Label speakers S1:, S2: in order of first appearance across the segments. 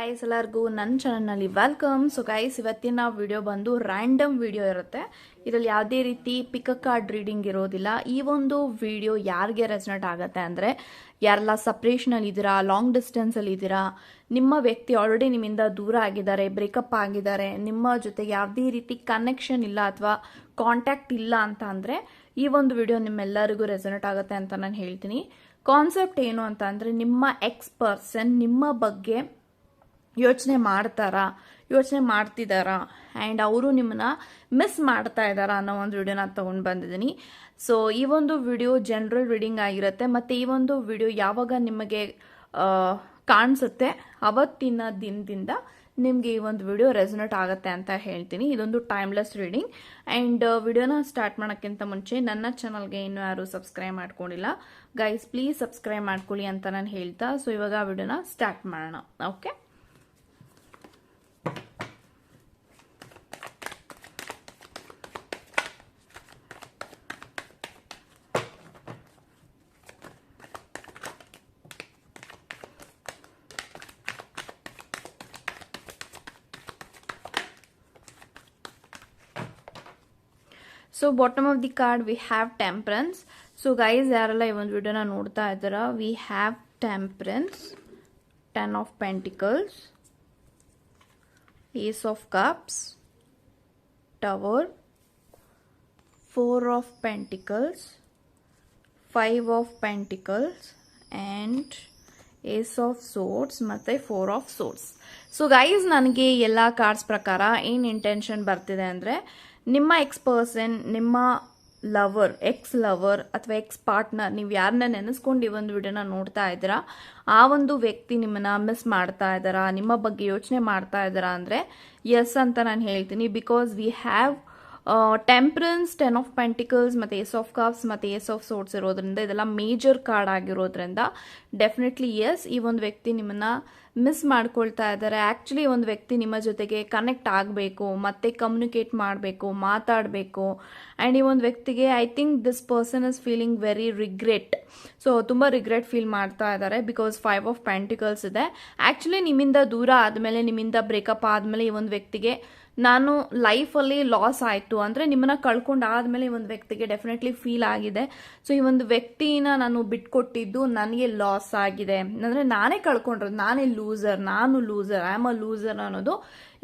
S1: Guys ಎಲ್ಲರಿಗೂ ನನ್ನ ಚಾನಲ್ನಲ್ಲಿ ವೆಲ್ಕಮ್ ಸೊ ಗೈಸ್ ಇವತ್ತಿನ ವಿಡಿಯೋ ಬಂದು ರ್ಯಾಂಡಮ್ ವಿಡಿಯೋ ಇರುತ್ತೆ. ಇದರಲ್ಲಿ ಯಾವುದೇ ರೀತಿ ಪಿಕ್ ಕಾರ್ಡ್ ರೀಡಿಂಗ್ ಇರೋದಿಲ್ಲ. ಈ ಒಂದು ವಿಡಿಯೋ ಯಾರಿಗೆ ರೆಸ್ನೆಟ್ ಆಗುತ್ತೆ ಅಂದರೆ, ಯಾರೆಲ್ಲ ಸಪ್ರೇಷನಲ್ಲಿ ಇದ್ದೀರಾ ಲಾಂಗ್ ಡಿಸ್ಟೆನ್ಸಲ್ಲಿ ಇದ್ದೀರಾ, ನಿಮ್ಮ ವ್ಯಕ್ತಿ ಆಲ್ರೆಡಿ ನಿಮ್ಮಿಂದ ದೂರ ಆಗಿದ್ದಾರೆ ಬ್ರೇಕಪ್ ಆಗಿದ್ದಾರೆ, ನಿಮ್ಮ ಜೊತೆಗೆ ಯಾವುದೇ ರೀತಿ ಕನೆಕ್ಷನ್ ಇಲ್ಲ ಅಥವಾ ಕಾಂಟ್ಯಾಕ್ಟ್ ಇಲ್ಲ ಅಂತ ಅಂದರೆ, ಈ ಒಂದು ವಿಡಿಯೋ ನಿಮ್ಮೆಲ್ಲರಿಗೂ ರೆಸನೆಟ್ ಆಗುತ್ತೆ ಅಂತ ನಾನು ಹೇಳ್ತೀನಿ. ಕಾನ್ಸೆಪ್ಟ್ ಏನು ಅಂತ ಅಂದರೆ, ನಿಮ್ಮ ಎಕ್ಸ್ ಪರ್ಸನ್ ನಿಮ್ಮ ಬಗ್ಗೆ ಯೋಚನೆ ಮಾಡ್ತಾರಾ, ಯೋಚನೆ ಮಾಡ್ತಿದ್ದಾರಾ ಆ್ಯಂಡ್ ಅವರು ನಿಮ್ಮನ್ನ ಮಿಸ್ ಮಾಡ್ತಾ ಇದ್ದಾರಾ ಅನ್ನೋ ಒಂದು ವಿಡಿಯೋನ ತೊಗೊಂಡು ಬಂದಿದ್ದೀನಿ ಸೊ ಈ ಒಂದು ವಿಡಿಯೋ ಜನರಲ್ ರೀಡಿಂಗ್ ಆಗಿರುತ್ತೆ, ಮತ್ತು ಈ ಒಂದು ವಿಡಿಯೋ ಯಾವಾಗ ನಿಮಗೆ ಕಾಣಿಸುತ್ತೆ, ಅವತ್ತಿನ ದಿನದಿಂದ ನಿಮಗೆ ಈ ಒಂದು ವಿಡಿಯೋ ರೆಸನೇಟ್ ಆಗುತ್ತೆ ಅಂತ ಹೇಳ್ತೀನಿ. ಇದೊಂದು ಟೈಮ್ಲೆಸ್ ರೀಡಿಂಗ್ ಆ್ಯಂಡ್ ವಿಡಿಯೋನ ಸ್ಟಾರ್ಟ್ ಮಾಡೋಕ್ಕಿಂತ ಮುಂಚೆ ನನ್ನ ಚಾನಲ್ಗೆ ಇನ್ನೂ ಯಾರು ಸಬ್ಸ್ಕ್ರೈಬ್ ಮಾಡ್ಕೊಂಡಿಲ್ಲ. ಗೈಸ್ ಪ್ಲೀಸ್ ಸಬ್ಸ್ಕ್ರೈಬ್ ಮಾಡ್ಕೊಳ್ಳಿ ಅಂತ ನಾನು ಹೇಳ್ತಾ ಸೊ ಇವಾಗ ವಿಡಿಯೋನ ಸ್ಟಾರ್ಟ್ ಮಾಡೋಣ. Okay so bottom of the card we have temperance so guys ಯಾರೆಲ್ಲ ಈ ಒಂದು ವಿಡಿಯೋನ ನೋಡ್ತಾ ಇದ್ದಾರ we have temperance ten of pentacles ace of cups tower four of pentacles five of pentacles and ace of swords ಮತ್ತು four of swords so guys ನನಗೆ ಎಲ್ಲ cards ಪ್ರಕಾರ ಏನು ಇಂಟೆನ್ಷನ್ ಬರ್ತಿದೆ ಅಂದರೆ ನಿಮ್ಮ ಎಕ್ಸ್ ಪರ್ಸನ್ ನಿಮ್ಮ ಲವರ್ ಎಕ್ಸ್ ಲವರ್ ಅಥವಾ ಎಕ್ಸ್ ಪಾರ್ಟ್ನರ್ ನೀವು ಯಾರನ್ನ ನೆನೆಸ್ಕೊಂಡು ಈ ಒಂದು ವಿಡಿಯೋನ ನೋಡ್ತಾ ಇದ್ದೀರಾ? ಆ ಒಂದು ವ್ಯಕ್ತಿ ನಿಮ್ಮನ್ನ ಮಿಸ್ ಮಾಡ್ತಾ ಇದ್ದಾರಾ? ನಿಮ್ಮ ಬಗ್ಗೆ ಯೋಚನೆ ಮಾಡ್ತಾ ಇದ್ದಾರಾ ಅಂದರೆ ಎಸ್ ಅಂತ ನಾನು ಹೇಳ್ತೀನಿ. Because we have temperance ten of pentacles ಮತ್ತು ಎಸ್ ಆಫ್ ಕಾಪ್ಸ್ ಮತ್ತು ಎಸ್ ಆಫ್ ಸೋಟ್ಸ್ ಇರೋದ್ರಿಂದ, ಇದೆಲ್ಲ ಮೇಜರ್ ಕಾರ್ಡ್ ಆಗಿರೋದ್ರಿಂದ ಡೆಫಿನೆಟ್ಲಿ ಎಸ್ ಈ ಒಂದು ವ್ಯಕ್ತಿ ನಿಮ್ಮನ್ನ ಮಿಸ್ ಮಾಡ್ಕೊಳ್ತಾ ಇದ್ದಾರೆ. ಆ್ಯಕ್ಚುಲಿ ಒಂದು ವ್ಯಕ್ತಿ ನಿಮ್ಮ ಜೊತೆಗೆ ಕನೆಕ್ಟ್ ಆಗಬೇಕು, ಮತ್ತೆ ಕಮ್ಯುನಿಕೇಟ್ ಮಾಡಬೇಕು, ಮಾತಾಡಬೇಕು. ಆ್ಯಂಡ್ ಈ ಒಂದು ವ್ಯಕ್ತಿಗೆ I think this person is feeling very regret so ತುಂಬ ರಿಗ್ರೆಟ್ ಫೀಲ್ ಮಾಡ್ತಾ ಇದ್ದಾರೆ ಬಿಕಾಸ್ ಫೈವ್ ಆಫ್ ಪ್ಯಾಂಟಿಕಲ್ಸ್ ಇದೆ. ಆ್ಯಕ್ಚುಲಿ ನಿಮ್ಮಿಂದ ದೂರ ಆದಮೇಲೆ, ನಿಮ್ಮಿಂದ ಬ್ರೇಕಪ್ ಆದಮೇಲೆ ಈ ಒಂದು ವ್ಯಕ್ತಿಗೆ ನಾನು ಲೈಫಲ್ಲಿ ಲಾಸ್ ಆಯಿತು ಅಂದರೆ ನಿಮ್ಮನ್ನ ಕಳ್ಕೊಂಡು ಆದಮೇಲೆ ಈ ಒಂದು ವ್ಯಕ್ತಿಗೆ ಡೆಫಿನೆಟ್ಲಿ ಫೀಲ್ ಆಗಿದೆ. ಸೊ ಈ ಒಂದು ವ್ಯಕ್ತಿನ ನಾನು ಬಿಟ್ಕೊಟ್ಟಿದ್ದು ನನಗೆ ಲಾಸ್ ಆಗಿದೆ. ಅಂದರೆ ನಾನೇ ಕಳ್ಕೊಂಡ್ರೆ ನಾನೇ ಲೂಸರ್ ನಾನು loser I am a loser ಅನ್ನೋದು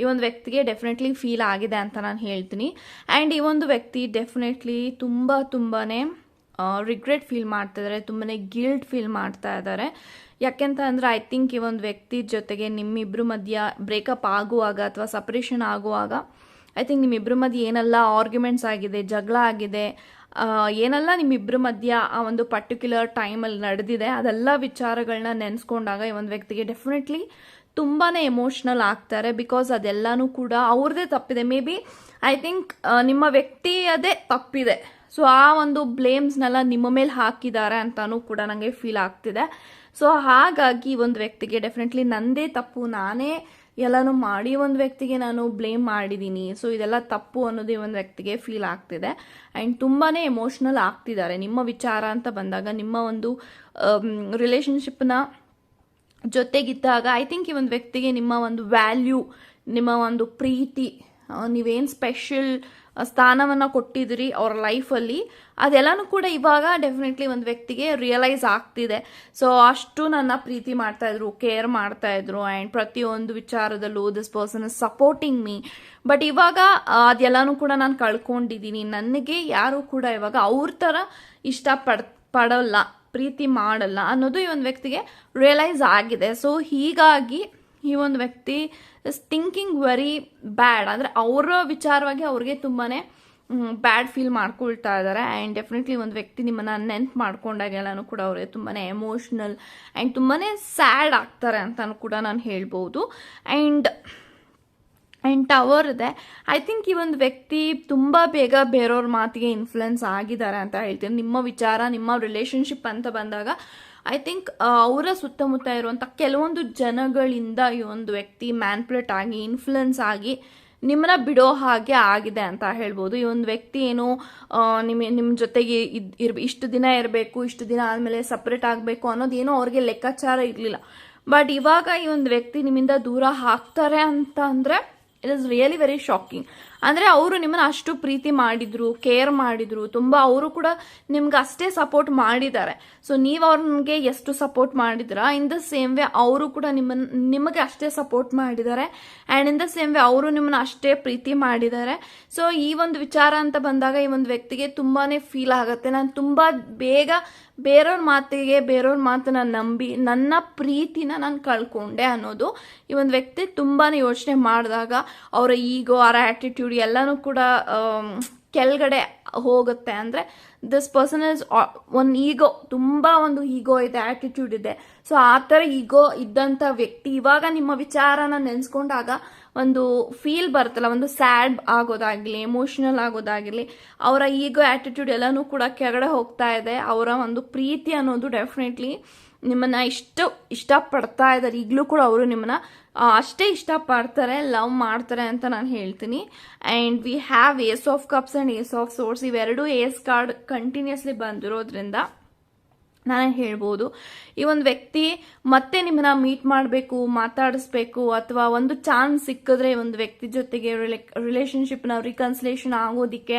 S1: ಈ ಒಂದು ವ್ಯಕ್ತಿಗೆ ಡೆಫಿನೆಟ್ಲಿ ಫೀಲ್ ಆಗಿದೆ ಅಂತ ನಾನು ಹೇಳ್ತೀನಿ. ಆ್ಯಂಡ್ ಈ ಒಂದು ವ್ಯಕ್ತಿ ಡೆಫಿನೆಟ್ಲಿ ತುಂಬ ತುಂಬಾ ರಿಗ್ರೆಟ್ ಫೀಲ್ ಮಾಡ್ತಾ ಇದ್ದಾರೆ ತುಂಬಾ ಗಿಲ್ಟ್ ಫೀಲ್ ಮಾಡ್ತಾ ಇದ್ದಾರೆ ಯಾಕೆಂತ ಅಂದರೆ ಐ ಥಿಂಕ್ ಈ ಒಂದು ವ್ಯಕ್ತಿ ಜೊತೆಗೆ ನಿಮ್ಮಿಬ್ಬರ ಮಧ್ಯ ಬ್ರೇಕಪ್ ಆಗುವಾಗ ಅಥವಾ ಸಪ್ರೇಷನ್ ಆಗುವಾಗ ಐ ಥಿಂಕ್ ನಿಮ್ಮಿಬ್ಬರ ಮಧ್ಯೆ ಏನೆಲ್ಲ ಆರ್ಗ್ಯುಮೆಂಟ್ಸ್ ಆಗಿದೆ, ಜಗಳ ಆಗಿದೆ ಏನೆಲ್ಲ ನಿಮ್ಮಿಬ್ಬರ ಮಧ್ಯ ಆ ಒಂದು ಪರ್ಟಿಕ್ಯುಲರ್ ಟೈಮಲ್ಲಿ ನಡೆದಿದೆ, ಅದೆಲ್ಲ ವಿಚಾರಗಳನ್ನ ನೆನೆಸ್ಕೊಂಡಾಗ ಈ ಒಂದು ವ್ಯಕ್ತಿಗೆ ಡೆಫಿನೆಟ್ಲಿ ತುಂಬಾ ಎಮೋಷ್ನಲ್ ಆಗ್ತಾರೆ ಬಿಕಾಸ್ ಅದೆಲ್ಲನೂ ಕೂಡ ಅವ್ರದ್ದೇ ತಪ್ಪಿದೆ. ಮೇ ಬಿ ಐ ಥಿಂಕ್ ನಿಮ್ಮ ವ್ಯಕ್ತಿಯದೇ ತಪ್ಪಿದೆ. ಸೊ ಆ ಒಂದು ಬ್ಲೇಮ್ಸ್ನೆಲ್ಲ ನಿಮ್ಮ ಮೇಲೆ ಹಾಕಿದ್ದಾರೆ ಅಂತಾನೂ ಕೂಡ ನನಗೆ ಫೀಲ್ ಆಗ್ತಿದೆ. ಸೊ ಹಾಗಾಗಿ ಒಂದು ವ್ಯಕ್ತಿಗೆ ಡೆಫಿನೆಟ್ಲಿ ನಂದೇ ತಪ್ಪು. ನಾನೇ ಎಲ್ಲನೂ ಮಾಡಿ ಒಂದು ವ್ಯಕ್ತಿಗೆ ನಾನು ಬ್ಲೇಮ್ ಮಾಡಿದ್ದೀನಿ ಸೊ ಇದೆಲ್ಲ ತಪ್ಪು ಅನ್ನೋದು ಈ ಒಂದು ವ್ಯಕ್ತಿಗೆ ಫೀಲ್ ಆಗ್ತಿದೆ. ಆ್ಯಂಡ್ ತುಂಬಾ ಎಮೋಷ್ನಲ್ ಆಗ್ತಿದ್ದಾರೆ. ನಿಮ್ಮ ವಿಚಾರ ಅಂತ ಬಂದಾಗ, ನಿಮ್ಮ ಒಂದು ರಿಲೇಷನ್ಶಿಪ್ನ ಜೊತೆಗಿದ್ದಾಗ ಐ ಥಿಂಕ್ ಈ ಒಂದು ವ್ಯಕ್ತಿಗೆ ನಿಮ್ಮ ಒಂದು ವ್ಯಾಲ್ಯೂ ನಿಮ್ಮ ಒಂದು ಪ್ರೀತಿ ನೀವೇನು ಸ್ಪೆಷಲ್ ಸ್ಥಾನವನ್ನು ಕೊಟ್ಟಿದ್ದೀರಿ ಅವ್ರ ಲೈಫಲ್ಲಿ ಅದೆಲ್ಲನೂ ಕೂಡ ಇವಾಗ ಡೆಫಿನೆಟ್ಲಿ ಒಂದು ವ್ಯಕ್ತಿಗೆ ರಿಯಲೈಸ್ ಆಗ್ತಿದೆ. ಸೊ ಅಷ್ಟು ನನ್ನ ಪ್ರೀತಿ ಮಾಡ್ತಾಯಿದ್ರು ಕೇರ್ ಮಾಡ್ತಾ ಇದ್ರು ಆ್ಯಂಡ್ ಪ್ರತಿಯೊಂದು ವಿಚಾರದಲ್ಲೂ this person is supporting me but ಇವಾಗ ಅದೆಲ್ಲನೂ ಕೂಡ ನಾನು ಕಳ್ಕೊಂಡಿದ್ದೀನಿ. ನನಗೆ ಯಾರು ಕೂಡ ಇವಾಗ ಅವ್ರ ಥರ ಇಷ್ಟಪಡ್ ಪಡಲ್ಲ, ಪ್ರೀತಿ ಮಾಡಲ್ಲ ಅನ್ನೋದು ಈ ಒಂದು ವ್ಯಕ್ತಿಗೆ ರಿಯಲೈಸ್ ಆಗಿದೆ. ಸೊ ಹೀಗಾಗಿ ಈ ಒಂದು ವ್ಯಕ್ತಿ ಇಸ್ ಥಿಂಕಿಂಗ್ ವೆರಿ ಬ್ಯಾಡ್ ಅಂದರೆ ಅವರ ವಿಚಾರವಾಗಿ ಅವ್ರಿಗೆ ತುಂಬಾ ಬ್ಯಾಡ್ ಫೀಲ್ ಮಾಡ್ಕೊಳ್ತಾ ಇದ್ದಾರೆ ಆ್ಯಂಡ್ ಡೆಫಿನೆಟ್ಲಿ ಒಂದು ವ್ಯಕ್ತಿ ನಿಮ್ಮನ್ನು ನೆನ್ಪು ಮಾಡ್ಕೊಂಡಾಗೆಲ್ಲನೂ ಕೂಡ ಅವ್ರಿಗೆ ತುಂಬಾ ಎಮೋಷ್ನಲ್ ಆ್ಯಂಡ್ ತುಂಬಾ ಸ್ಯಾಡ್ ಆಗ್ತಾರೆ ಅಂತಲೂ ಕೂಡ ನಾನು ಹೇಳ್ಬೋದು. ಆ್ಯಂಡ್ ಆ್ಯಂಡ್ ಟವರ್ ಇದೆ. ಐ ಥಿಂಕ್ ಈ ಒಂದು ವ್ಯಕ್ತಿ ತುಂಬ ಬೇಗ ಬೇರೆಯವ್ರ ಮಾತಿಗೆ ಇನ್ಫ್ಲುಯೆನ್ಸ್ ಆಗಿದ್ದಾರೆ ಅಂತ ಹೇಳ್ತೀನಿ. ನಿಮ್ಮ ವಿಚಾರ, ನಿಮ್ಮ ರಿಲೇಷನ್ಶಿಪ್ ಅಂತ ಬಂದಾಗ ಐ ಥಿಂಕ್ ಅವರ ಸುತ್ತಮುತ್ತ ಇರುವಂಥ ಕೆಲವೊಂದು ಜನಗಳಿಂದ ಈ ಒಂದು ವ್ಯಕ್ತಿ ಮ್ಯಾನ್ಪ್ಲೇಟ್ ಆಗಿ ಇನ್ಫ್ಲುಯೆನ್ಸ್ ಆಗಿ ನಿಮ್ಮನ್ನ ಬಿಡೋ ಹಾಗೆ ಆಗಿದೆ ಅಂತ ಹೇಳ್ಬೋದು. ಈ ಒಂದು ವ್ಯಕ್ತಿ ಏನು ನಿಮ್ಮ ನಿಮ್ಮ ಜೊತೆಗೆ ಇದು, ಇರ್, ಇಷ್ಟು ದಿನ ಇರಬೇಕು, ಇಷ್ಟು ದಿನ ಆದಮೇಲೆ ಸಪ್ರೇಟ್ ಆಗಬೇಕು ಅನ್ನೋದು ಏನೋ ಅವ್ರಿಗೆ ಲೆಕ್ಕಾಚಾರ ಇರಲಿಲ್ಲ. ಬಟ್ ಇವಾಗ ಈ ಒಂದು ವ್ಯಕ್ತಿ ನಿಮ್ಮಿಂದ ದೂರ ಹಾಕ್ತಾರೆ ಅಂತ ಅಂದರೆ it is really very shocking ಅಂದರೆ ಅವರು ನಿಮ್ಮನ್ನ ಅಷ್ಟು ಪ್ರೀತಿ ಮಾಡಿದ್ರು ಕೇರ್ ಮಾಡಿದ್ರು, ತುಂಬ ಅವರು ಕೂಡ ನಿಮ್ಗೆ ಅಷ್ಟೇ ಸಪೋರ್ಟ್ ಮಾಡಿದ್ದಾರೆ. ಸೊ ನೀವು ಅವ್ರಿಗೆ ಎಷ್ಟು ಸಪೋರ್ಟ್ ಮಾಡಿದ್ರ ಇನ್ ದ ಸೇಮ್ ವೇ ಅವರು ಕೂಡ ನಿಮ್ಮನ್ನು ನಿಮಗೆ ಅಷ್ಟೇ ಸಪೋರ್ಟ್ ಮಾಡಿದ್ದಾರೆ and in the same way ಅವರು ನಿಮ್ಮನ್ನ ಅಷ್ಟೇ ಪ್ರೀತಿ ಮಾಡಿದ್ದಾರೆ. ಸೊ ಈ ಒಂದು ವಿಚಾರ ಅಂತ ಬಂದಾಗ ಈ ಒಂದು ವ್ಯಕ್ತಿಗೆ ತುಂಬಾನೇ ಫೀಲ್ ಆಗುತ್ತೆ. ನಾನು ತುಂಬ ಬೇಗ ಬೇರೆಯವ್ರ ಮಾತಿಗೆ ಬೇರೆಯವ್ರ ಮಾತನ್ನ ನಂಬಿ, ನನ್ನ ಪ್ರೀತಿನ ನಾನು ಕಳ್ಕೊಂಡೆ ಅನ್ನೋದು ಈ ಒಂದು ವ್ಯಕ್ತಿ ತುಂಬಾನೇ ಯೋಚನೆ ಮಾಡಿದಾಗ, ಅವರ ಈಗೋ ಅವರ ಆ್ಯಟಿಟ್ಯೂಡ್ ಎಲ್ಲನೂ ಕೂಡ ಕೆಳಗಡೆ ಹೋಗುತ್ತೆ. ಅಂದರೆ ದಿಸ್ ಪರ್ಸನ್ ಇಸ್ ಒಂದು ಈಗೋ ತುಂಬ ಒಂದು ಈಗೋ ಇದೆ ಆ್ಯಟಿಟ್ಯೂಡ್ ಇದೆ. ಸೊ ಆ ಥರ ಈಗೋ ಇದ್ದಂಥ ವ್ಯಕ್ತಿ ಇವಾಗ ನಿಮ್ಮ ವಿಚಾರನ ನೆನೆಸ್ಕೊಂಡಾಗ ಒಂದು ಫೀಲ್ ಬರುತ್ತಲ್ಲ, ಒಂದು ಸ್ಯಾಡ್ ಆಗೋದಾಗಲಿ ಎಮೋಷನಲ್ ಆಗೋದಾಗಲಿ, ಅವರ ಈಗೋ ಆ್ಯಟಿಟ್ಯೂಡ್ ಎಲ್ಲನೂ ಕೂಡ ಕೆಳಗಡೆ ಹೋಗ್ತಾ ಇದೆ. ಅವರ ಒಂದು ಪ್ರೀತಿ ಅನ್ನೋದು ಡೆಫಿನೆಟ್ಲಿ ನಿಮ್ಮನ್ನ ಇಷ್ಟು ಇಷ್ಟಪಡ್ತಾ ಇದ್ದಾರೆ ಈಗಲೂ ಕೂಡ ಅವರು ನಿಮ್ಮನ್ನ ಅಷ್ಟೇ ಇಷ್ಟಪಡ್ತಾರೆ, ಲವ್ ಮಾಡ್ತಾರೆ ಅಂತ ನಾನು ಹೇಳ್ತೀನಿ. And we have ace of cups and ace of swords ಇವೆರಡೂ ಏಸ್ ಕಾರ್ಡ್ ಕಂಟಿನ್ಯೂಸ್ಲಿ ಬಂದಿರೋದ್ರಿಂದ ನಾನು ಹೇಳ್ಬೋದು, ಈ ಒಂದು ವ್ಯಕ್ತಿ ಮತ್ತೆ ನಿಮ್ಮನ್ನ ಮೀಟ್ ಮಾಡಬೇಕು, ಮಾತಾಡಿಸ್ಬೇಕು, ಅಥವಾ ಒಂದು ಚಾನ್ಸ್ ಸಿಕ್ಕಿದ್ರೆ ಒಂದು ವ್ಯಕ್ತಿ ಜೊತೆಗೆ ರಿಲೇಶನ್ಶಿಪ್ನ ರಿಕನ್ಸಿಲೇಷನ್ ಆಗೋದಿಕ್ಕೆ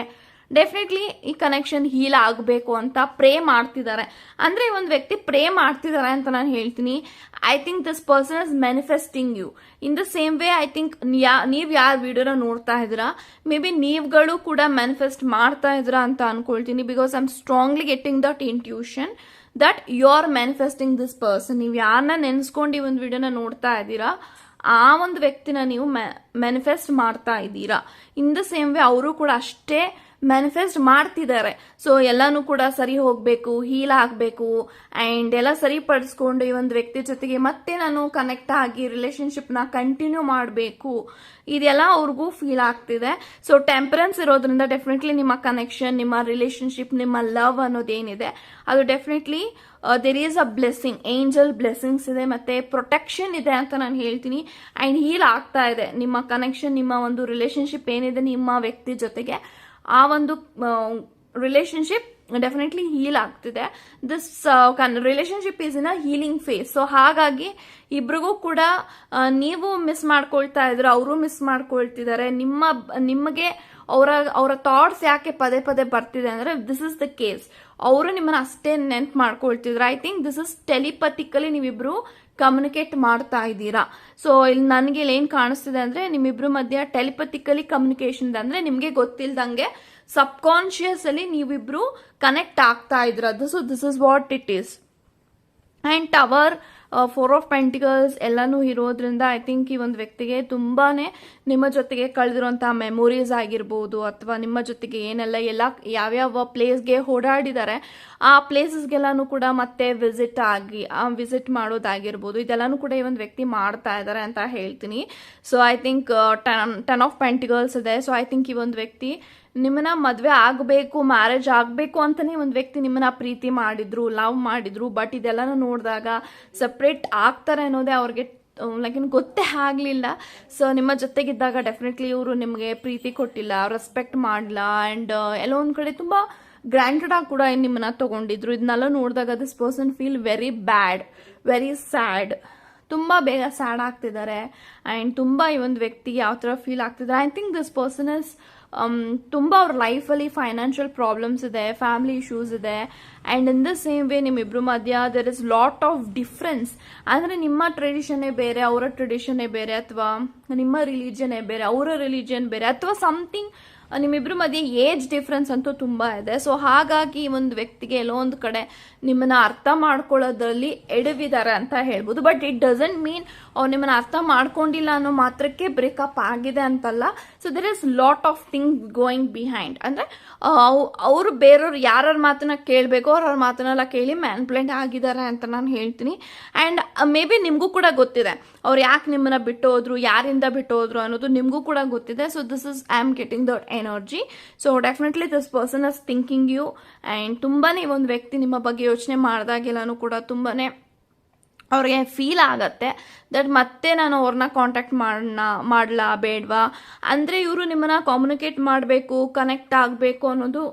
S1: ಡೆಫಿನೆಟ್ಲಿ ಈ ಕನೆಕ್ಷನ್ ಹೀಲ್ ಆಗಬೇಕು ಅಂತ ಪ್ರೇ ಮಾಡ್ತಿದ್ದಾರೆ. ಅಂದರೆ ಈ ಒಂದು ವ್ಯಕ್ತಿ ಪ್ರೇ ಮಾಡ್ತಿದ್ದಾರೆ ಅಂತ ನಾನು ಹೇಳ್ತೀನಿ. I think this person is manifesting you in the same way I think yeah, ನೀವು ಯಾರ ವಿಡಿಯೋನ ನೋಡ್ತಾ ಇದ್ದೀರಾ? ಮೇ ಬಿ ನೀವುಗಳು ಕೂಡ ಮ್ಯಾನಿಫೆಸ್ಟ್ ಮಾಡ್ತಾ ಇದ್ದೀರಾ ಅಂತ ಅನ್ಕೊಳ್ತೀನಿ. Because I am strongly getting that intuition that you are manifesting this person ನೀವು ಯಾರನ್ನ ನೆನೆಸ್ಕೊಂಡು ಈ ಒಂದು ವಿಡಿಯೋನ ನೋಡ್ತಾ ಇದ್ದೀರಾ? ಆ ಒಂದು ವ್ಯಕ್ತಿನ ನೀವು ಮ್ಯಾನಿಫೆಸ್ಟ್ ಮಾಡ್ತಾ ಇದ್ದೀರಾ. ಇನ್ ದ ಸೇಮ್ ವೇ ಅವರು ಕೂಡ ಅಷ್ಟೇ ಮ್ಯಾನಿಫೆಸ್ಟ್ ಮಾಡ್ತಿದ್ದಾರೆ. ಸೊ ಎಲ್ಲಾನು ಕೂಡ ಸರಿ ಹೋಗಬೇಕು ಹೀಲ್ ಆಗಬೇಕು ಆ್ಯಂಡ್ ಎಲ್ಲ ಸರಿಪಡಿಸ್ಕೊಂಡು ಈ ಒಂದು ವ್ಯಕ್ತಿ ಜೊತೆಗೆ ಮತ್ತೆ ನಾನು ಕನೆಕ್ಟ್ ಆಗಿ ರಿಲೇಶನ್ಶಿಪ್ನ ಕಂಟಿನ್ಯೂ ಮಾಡಬೇಕು. ಇದೆಲ್ಲ ಅವ್ರಿಗೂ ಫೀಲ್ ಆಗ್ತಿದೆ. ಸೊ ಟೆಂಪರೆನ್ಸ್ ಇರೋದ್ರಿಂದ ಡೆಫಿನೆಟ್ಲಿ ನಿಮ್ಮ ಕನೆಕ್ಷನ್ ನಿಮ್ಮ ರಿಲೇಶನ್ಶಿಪ್ ನಿಮ್ಮ ಲವ್ ಅನ್ನೋದೇನಿದೆ ಅದು definitely there is a blessing angel blessings ಇದೆ, ಮತ್ತೆ ಪ್ರೊಟೆಕ್ಷನ್ ಇದೆ ಅಂತ ನಾನು ಹೇಳ್ತೀನಿ. ಆ್ಯಂಡ್ ಹೀಲ್ ಆಗ್ತಾ ಇದೆ. ನಿಮ್ಮ ಕನೆಕ್ಷನ್ ನಿಮ್ಮ ಒಂದು ರಿಲೇಶನ್ಶಿಪ್ ಏನಿದೆ ನಿಮ್ಮ ವ್ಯಕ್ತಿ ಜೊತೆಗೆ. ಆ ಒಂದು ರಿಲೇಶನ್ಶಿಪ್ ಡೆಫಿನೆಟ್ಲಿ ಹೀಲ್ ಆಗ್ತಿದೆ. This relationship is in a healing phase so ಹಾಗಾಗಿ ಇಬ್ರಿಗೂ ಕೂಡ ನೀವು ಮಿಸ್ ಮಾಡ್ಕೊಳ್ತಾ ಇದ್ರೆ ಅವರು ಮಿಸ್ ಮಾಡ್ಕೊಳ್ತಿದ್ದಾರೆ. ನಿಮ್ಮ, ನಿಮಗೆ ಅವರ ಅವರ ಥಾಟ್ಸ್ ಯಾಕೆ ಪದೇ ಪದೇ ಬರ್ತಿದೆ ಅಂದ್ರೆ ದಿಸ್ ಇಸ್ ದ ಕೇಸ್ ಅವರು ನಿಮ್ಮನ್ನ ಅಷ್ಟೇ ನೆನ್ಪು ಮಾಡ್ಕೊಳ್ತಿದ್ರು. I think this is telepathically ನೀವಿಬ್ರು ಕಮ್ಯುನಿಕೇಟ್ ಮಾಡ್ತಾ ಇದ್ದೀರಾ. ಸೊ ಇಲ್ಲಿ ನನಗೆ ಇಲ್ಲಿ ಏನು ಕಾಣಿಸ್ತಿದೆ ಅಂದ್ರೆ ನಿಮ್ಮಿಬ್ರು ಮಧ್ಯ ಟೆಲಿಪತಿಕಲಿ ಕಮ್ಯುನಿಕೇಶನ್ ಅಂದ್ರೆ ನಿಮಗೆ ಗೊತ್ತಿಲ್ಲದಂಗೆ ಸಬ್ ಕಾನ್ಶಿಯಸ್ ಅಲ್ಲಿ ನೀವಿಬ್ರು ಕನೆಕ್ಟ್ ಆಗ್ತಾ ಇದ್ರ so this is what it is and tower four of pentacles ಎಲ್ಲನೂ ಇರೋದ್ರಿಂದ ಐ ಥಿಂಕ್ ಈ ಒಂದು ವ್ಯಕ್ತಿಗೆ ತುಂಬಾನೇ ನಿಮ್ಮ ಜೊತೆಗೆ ಕಳೆದಿರುವಂಥ ಮೆಮೊರೀಸ್ ಆಗಿರ್ಬೋದು ಅಥವಾ ನಿಮ್ಮ ಜೊತೆಗೆ ಏನೆಲ್ಲ ಎಲ್ಲ ಯಾವ್ಯಾವ ಪ್ಲೇಸ್ಗೆ ಓಡಾಡಿದ್ದಾರೆ, ಆ ಪ್ಲೇಸಸ್ಗೆಲ್ಲಾನು ಕೂಡ ಮತ್ತೆ ವಿಸಿಟ್ ಆಗಿ ವಿಸಿಟ್ ಮಾಡೋದಾಗಿರ್ಬೋದು. ಇದೆಲ್ಲಾನು ಕೂಡ ಈ ಒಂದು ವ್ಯಕ್ತಿ ಮಾಡ್ತಾ ಇದ್ದಾರೆ ಅಂತ ಹೇಳ್ತೀನಿ. So I think ten ten of pentacles ಇದೆ. ಸೊ ಐ ಥಿಂಕ್ ಈ ಒಂದು ವ್ಯಕ್ತಿ ನಿಮ್ಮನ್ನ ಮದುವೆ ಆಗಬೇಕು ಮ್ಯಾರೇಜ್ ಆಗಬೇಕು ಅಂತಲೇ ಒಂದು ವ್ಯಕ್ತಿ ನಿಮ್ಮನ್ನ ಪ್ರೀತಿ ಮಾಡಿದ್ರು ಲವ್ ಮಾಡಿದ್ರು ಬಟ್ ಇದೆಲ್ಲನೂ ನೋಡಿದಾಗ ಸಪ್ರೇಟ್ ಆಗ್ತಾರೆ ಅನ್ನೋದೇ ಅವ್ರಿಗೆ ಲೈಕ್ ಗೊತ್ತೇ ಆಗಲಿಲ್ಲ. ಸೊ ನಿಮ್ಮ ಜೊತೆಗಿದ್ದಾಗ ಡೆಫಿನೆಟ್ಲಿ ಇವರು ನಿಮಗೆ ಪ್ರೀತಿ ಕೊಟ್ಟಿಲ್ಲ ರೆಸ್ಪೆಕ್ಟ್ ಮಾಡಲ್ಲ ಆ್ಯಂಡ್ ಎಲ್ಲೋ ಒಂದು ಕಡೆ ತುಂಬ ಗ್ರ್ಯಾಂಡೆಡ್ ಆಗಿ ಕೂಡ ನಿಮ್ಮನ್ನ ತಗೊಂಡಿದ್ರು. ಇದನ್ನೆಲ್ಲ ನೋಡಿದಾಗ this person feel very bad very sad ತುಂಬ ಬೇಗ ಸ್ಯಾಡ್ ಆಗ್ತಿದ್ದಾರೆ. ಆ್ಯಂಡ್ ತುಂಬ ಈ ಒಂದು ವ್ಯಕ್ತಿಗೆ ಯಾವ ಥರ ಫೀಲ್ ಆಗ್ತಿದ್ದಾರೆ I think this person is ತುಂಬ ಅವ್ರ ಲೈಫಲ್ಲಿ ಫೈನಾನ್ಷಿಯಲ್ ಪ್ರಾಬ್ಲಮ್ಸ್ ಇದೆ ಫ್ಯಾಮಿಲಿ ಇಶ್ಯೂಸ್ ಇದೆ. And in the same way ನಿಮ್ಮಿಬ್ರು ಮಧ್ಯ there is lot of difference ಅಂದರೆ ನಿಮ್ಮ ಟ್ರೆಡಿಷನ್ನೇ ಬೇರೆ, ಅವರ ಟ್ರೆಡಿಷನ್ನೇ ಬೇರೆ ಅಥವಾ ನಿಮ್ಮ ರಿಲಿಜನ್ನೇ ಬೇರೆ, ಅವರ ರಿಲಿಜನ್ ಬೇರೆ ಅಥವಾ ಸಮಥಿಂಗ್ ನಿಮ್ಮಿಬ್ರ ಮಧ್ಯೆ ಏಜ್ ಡಿಫ್ರೆನ್ಸ್ ಅಂತೂ ತುಂಬ ಇದೆ. ಸೊ ಹಾಗಾಗಿ ಒಂದು ವ್ಯಕ್ತಿಗೆ ಎಲ್ಲೋ ಒಂದು ಕಡೆ ನಿಮ್ಮನ್ನ ಅರ್ಥ ಮಾಡ್ಕೊಳ್ಳೋದ್ರಲ್ಲಿ ಎಡವಿದ್ದಾರೆ ಅಂತ ಹೇಳ್ಬೋದು. ಬಟ್ ಇಟ್ ಡಸಂಟ್ ಮೀನ್ ಅವ್ರು ನಿಮ್ಮನ್ನ ಅರ್ಥ ಮಾಡ್ಕೊಂಡಿಲ್ಲ ಅನ್ನೋ ಮಾತ್ರಕ್ಕೆ ಬ್ರೇಕಪ್ ಆಗಿದೆ ಅಂತಲ್ಲ. So there is lot of thing going behind ಅಂದರೆ ಅವರು ಬೇರೆಯವ್ರು ಯಾರ್ಯಾರ ಮಾತನ್ನ ಕೇಳಬೇಕು ಅವ್ರವ್ರ ಮಾತನ್ನೆಲ್ಲ ಕೇಳಿ ಮ್ಯಾನ್ಪ್ಲೆಂಟ್ ಆಗಿದ್ದಾರೆ ಅಂತ ನಾನು ಹೇಳ್ತೀನಿ. ಆ್ಯಂಡ್ ಮೇ ಬಿ ನಿಮಗೂ ಕೂಡ ಗೊತ್ತಿದೆ. ಅವ್ರು ಯಾಕೆ ನಿಮ್ಮನ್ನ ಬಿಟ್ಟು ಹೋದ್ರು ಯಾರಿಂದ ಬಿಟ್ಟು ಹೋದ್ರು ಅನ್ನೋದು ನಿಮಗೂ ಕೂಡ ಗೊತ್ತಿದೆ. So this is I am getting that energy so definitely this person is thinking you and ತುಂಬಾ ಒಂದು ವ್ಯಕ್ತಿ ನಿಮ್ಮ ಬಗ್ಗೆ ಯೋಚನೆ ಮಾಡಿದಾಗೆಲ್ಲನೂ ಕೂಡ ತುಂಬಾನೇ ಅವ್ರಿಗೆ ಫೀಲ್ ಆಗತ್ತೆ? ದಟ್ ಮತ್ತೆ ನಾನು ಅವ್ರನ್ನ ಕಾಂಟ್ಯಾಕ್ಟ್ ಮಾಡೋಣ ಮಾಡಲಾ ಬೇಡವಾ? ಅಂದರೆ ಇವರು ನಿಮ್ಮನ್ನ ಕಾಮ್ಯುನಿಕೇಟ್ ಮಾಡಬೇಕು ಕನೆಕ್ಟ್ ಆಗಬೇಕು ಅನ್ನೋದು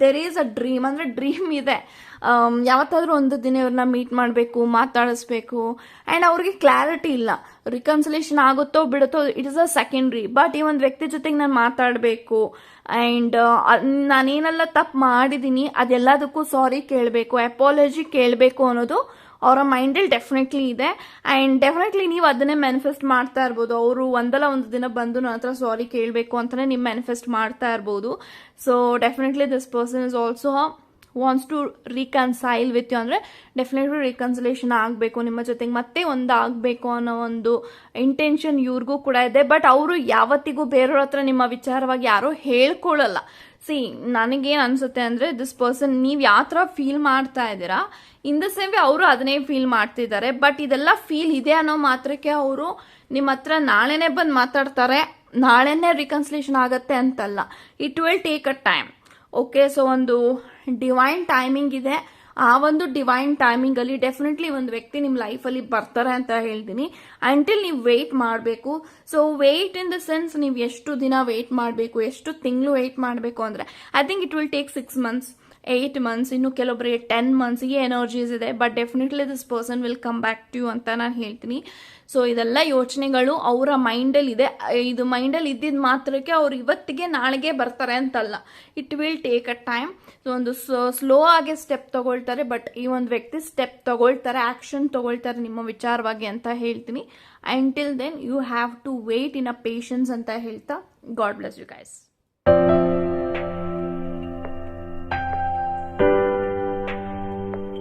S1: ದೆರ್ ಈಸ್ ಅ ಡ್ರೀಮ್ ಅಂದರೆ ಡ್ರೀಮ್ ಇದೆ. ಯಾವತ್ತಾದರೂ ಯಾವತ್ತಾದ್ರೂ ಒಂದು ದಿನ ಇವ್ರನ್ನ ಮೀಟ್ ಮಾಡಬೇಕು, ಮಾತಾಡಿಸ್ಬೇಕು. ಆ್ಯಂಡ್ ಅವ್ರಿಗೆ ಕ್ಲಾರಿಟಿ ಇಲ್ಲ. ರಿಕನ್ಸಲೇಷನ್ ಆಗುತ್ತೋ ಬಿಡುತ್ತೋ it is a secondary but ಈ ಒಂದು ವ್ಯಕ್ತಿ ಜೊತೆಗೆ ನಾನು ಮಾತಾಡಬೇಕು ಆ್ಯಂಡ್ ನಾನೇನೆಲ್ಲ ತಪ್ಪು ಮಾಡಿದ್ದೀನಿ ಅದೆಲ್ಲದಕ್ಕೂ ಸಾರಿ ಕೇಳಬೇಕು ಅಪಾಲಜಿ ಕೇಳಬೇಕು ಅನ್ನೋದು ಅವರ ಮೈಂಡಲ್ಲಿ ಡೆಫಿನೆಟ್ಲಿ ಇದೆ. ಆ್ಯಂಡ್ ಡೆಫಿನೆಟ್ಲಿ ನೀವು ಅದನ್ನೇ ಮ್ಯಾನಿಫೆಸ್ಟ್ ಮಾಡ್ತಾ ಇರ್ಬೋದು. ಅವರು ಒಂದಲ್ಲ ಒಂದು ದಿನ ಬಂದು ನನ್ನ ಹತ್ರ ಸಾರಿ ಕೇಳಬೇಕು ಅಂತಲೇ ನೀವು ಮ್ಯಾನಿಫೆಸ್ಟ್ ಮಾಡ್ತಾ ಇರ್ಬೋದು. So definitely this person is also wants to reconcile with you ಅಂದರೆ ಡೆಫಿನೆಟ್ಲಿ ರೀಕನ್ಸಲೇಷನ್ ಆಗಬೇಕು, ನಿಮ್ಮ ಜೊತೆಗೆ ಮತ್ತೆ ಒಂದು ಆಗಬೇಕು ಅನ್ನೋ ಒಂದು ಇಂಟೆನ್ಷನ್ ಇವ್ರಿಗೂ ಕೂಡ ಇದೆ. ಬಟ್ ಅವರು ಯಾವತ್ತಿಗೂ ಬೇರೆಯವ್ರ ಹತ್ರ ನಿಮ್ಮ ವಿಚಾರವಾಗಿ ಯಾರೂ ಹೇಳ್ಕೊಳ್ಳಲ್ಲ. ಸಿ ನನಗೇನು ಅನಿಸುತ್ತೆ ಅಂದರೆ ದಿಸ್ ಪರ್ಸನ್ ನೀವು ಯಾವ ಥರ ಫೀಲ್ ಮಾಡ್ತಾ ಇದ್ದೀರಾ ಇನ್ ದ ಸೇಮ್ ಅವರು ಅದನ್ನೇ ಫೀಲ್ ಮಾಡ್ತಿದ್ದಾರೆ. ಬಟ್ ಇದೆಲ್ಲ ಫೀಲ್ ಇದೆ ಅನ್ನೋ ಮಾತ್ರಕ್ಕೆ ಅವರು ನಿಮ್ಮ ಹತ್ರ ನಾಳೆನೇ ಬಂದು ಮಾತಾಡ್ತಾರೆ, ನಾಳೆನೇ ರಿಕನ್ಸಿಲೇಷನ್ ಆಗುತ್ತೆ ಅಂತಲ್ಲ. It will take a time okay so ಒಂದು ಡಿವೈನ್ ಟೈಮಿಂಗ್ ಇದೆ. ಆ ಒಂದು ಡಿವೈನ್ ಟೈಮಿಂಗಲ್ಲಿ ಡೆಫಿನೆಟ್ಲಿ ಒಂದು ವ್ಯಕ್ತಿ ನಿಮ್ಮ ಲೈಫಲ್ಲಿ ಬರ್ತಾರೆ ಅಂತ ಹೇಳ್ತೀನಿ. ಅಂಟಿಲ್ ನೀವು ವೇಟ್ ಮಾಡಬೇಕು. So wait in the sense ನೀವು ಎಷ್ಟು ದಿನ ವೇಟ್ ಮಾಡಬೇಕು, ಎಷ್ಟು ತಿಂಗಳು ವೆಯ್ಟ್ ಮಾಡಬೇಕು ಅಂದರೆ I think it will take six months eight months ಇನ್ನು ಕೆಲವೊಬ್ಬರಿಗೆ ಟೆನ್ ಮಂತ್ಸ್ಗೆ ಎನರ್ಜೀಸ್ ಇದೆ but definitely this person will come back to you ಅಂತ ನಾನು ಹೇಳ್ತೀನಿ. ಸೊ ಇದೆಲ್ಲ ಯೋಚನೆಗಳು ಅವರ ಮೈಂಡಲ್ಲಿ ಇದೆ. ಇದು ಮೈಂಡಲ್ಲಿ ಇದ್ದಿದ್ದು ಮಾತ್ರಕ್ಕೆ ಅವ್ರು ಇವತ್ತಿಗೆ ನಾಳೆಗೆ ಬರ್ತಾರೆ ಅಂತಲ್ಲ. It will take a time so ಒಂದು ಸ್ಲೋ ಆಗಿ ಸ್ಟೆಪ್ ತಗೊಳ್ತಾರೆ ಬಟ್ ಈ ಒಂದು ವ್ಯಕ್ತಿ ಸ್ಟೆಪ್ ತಗೊಳ್ತಾರೆ ಆ್ಯಕ್ಷನ್ ತಗೊಳ್ತಾರೆ ನಿಮ್ಮ ವಿಚಾರವಾಗಿ ಅಂತ ಹೇಳ್ತೀನಿ. And till then you have to wait in a patience ಅಂತ ಹೇಳ್ತಾ ಗಾಡ್ ಬ್ಲೆಸ್ ಯು ಗೈಸ್